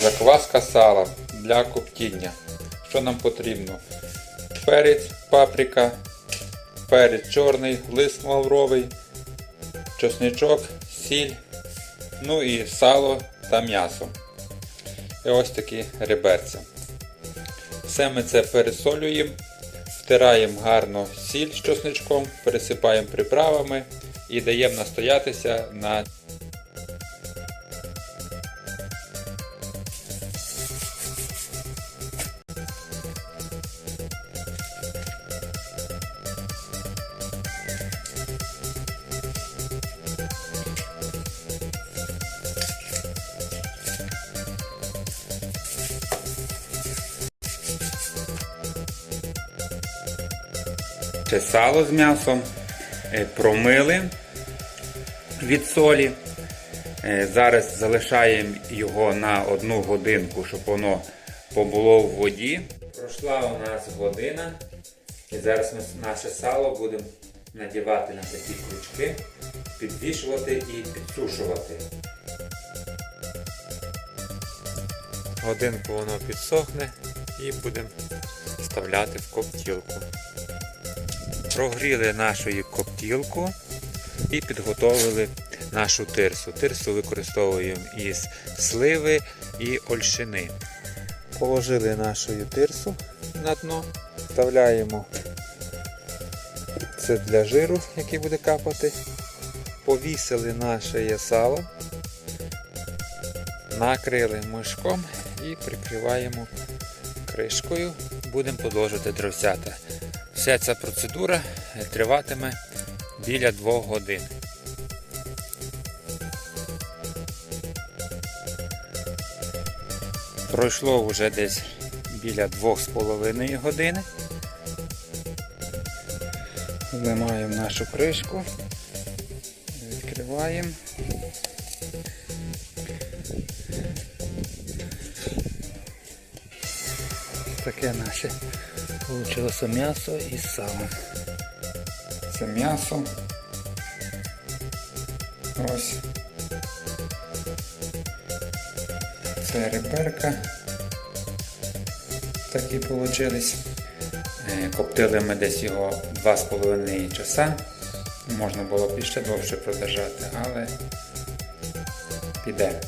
Закваска сала для коптіння. Що нам потрібно? Перець, паприка, перець чорний, лист лавровий, чесничок, сіль, ну і сало та м'ясо. І ось такі реберця. Все ми це пересолюємо, втираємо гарно сіль з чесничком, пересипаємо приправами і даємо настоятися на Це сало з м'ясом е, промили від солі. Е, Зараз залишаємо його на одну годинку, щоб воно побуло в воді. Пройшла у нас година. І зараз ми наше сало будемо надівати на такі крючки, підвішувати і підсушувати. Годинку воно підсохне і будемо вставляти в коптілку. Прогріли нашу коптілку і підготовили нашу тирсу. Тирсу використовуємо із сливи і ольшини. Положили нашу тирсу на дно, вставляємо це для жиру, який буде капати. Повісили наше сало, накрили мишком і прикриваємо кришкою. Будемо подовжувати дровсята. Вся ця процедура триватиме біля 2 годин. Пройшло вже десь біля 2,5 години. Знімаємо нашу кришку, відкриваємо. Таке наше Получилося м'ясо із салом. Це м'ясо. Ось. Це реберка. Такі получились. Е, Коптили ми десь його 2,5 часа. Можна було б іще довше продержати, але піде.